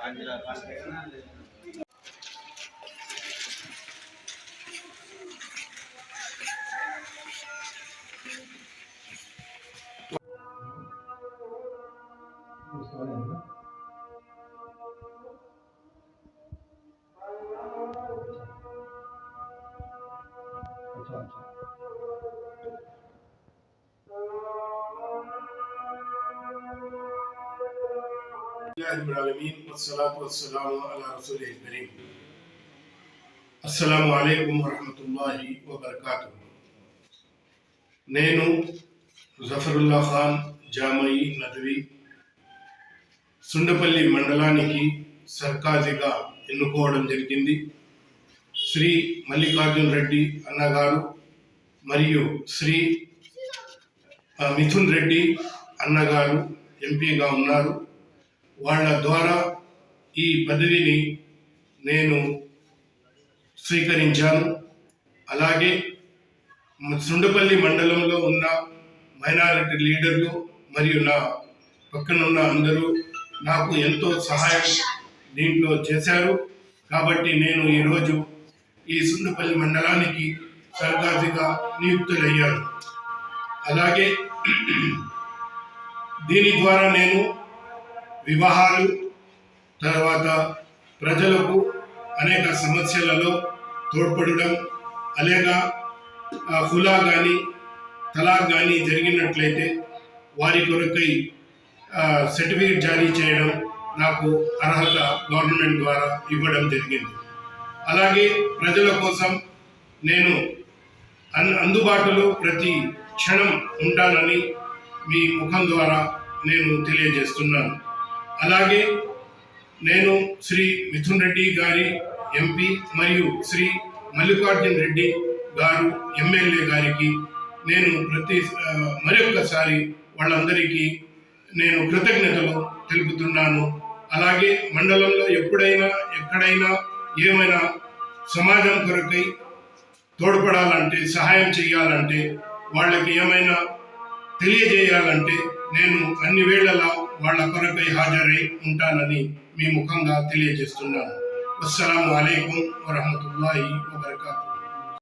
अच्छा अच्छा అస్సలం అలైకుం నేను జఫరుల్లా ఖాన్ జామీ నదవి సుండపల్లి మండలానికి సర్కాజీగా ఎన్నుకోవడం జరిగింది. శ్రీ మల్లికార్జున్ రెడ్డి అన్నగారు మరియు శ్రీ మిథున్ రెడ్డి అన్నగారు ఎంపీగా ఉన్నారు. వాళ్ళ ద్వారా ఈ పదవిని నేను స్వీకరించాను. అలాగే సుండపల్లి మండలంలో ఉన్న మైనారిటీ లీడర్లు మరియు నా పక్కనున్న అందరూ నాకు ఎంతో సహాయం దీంట్లో చేశారు. కాబట్టి నేను ఈరోజు ఈ సుండపల్లి మండలానికి సర్కార్దిగా నియుక్తులయ్యాను. అలాగే దీని ద్వారా నేను వివాహాలు తర్వాత ప్రజలకు అనేక సమస్యలలో తోడ్పడడం అలాగా హులా కానీ తలాక్ కానీ జరిగినట్లయితే వారి కొరకై సర్టిఫికేట్ జారీ చేయడం నాకు అర్హత గవర్నమెంట్ ద్వారా ఇవ్వడం జరిగింది. అలాగే ప్రజల కోసం నేను అన్ అందుబాటులో ప్రతి క్షణం ఉంటానని మీ ముఖం ద్వారా నేను తెలియజేస్తున్నాను. అలాగే నేను శ్రీ మిథున్ రెడ్డి గారి ఎంపీ మరియు శ్రీ మల్లికార్జున్ రెడ్డి గారు ఎమ్మెల్యే గారికి నేను ప్రతి మరొకసారి మరొక్కసారి వాళ్ళందరికీ నేను కృతజ్ఞతలు తెలుపుతున్నాను. అలాగే మండలంలో ఎప్పుడైనా ఎక్కడైనా ఏమైనా సమాజం కొరకై తోడ్పడాలంటే సహాయం చేయాలంటే వాళ్ళకి ఏమైనా తెలియజేయాలంటే నేను అన్ని వేళలా వాళ్ళ కొరకై హాజరై ఉంటానని మీ ముఖంగా తెలియజేస్తున్నాను. అస్సలం అయికం వరహమతుల్లాహి వబర్కాతు.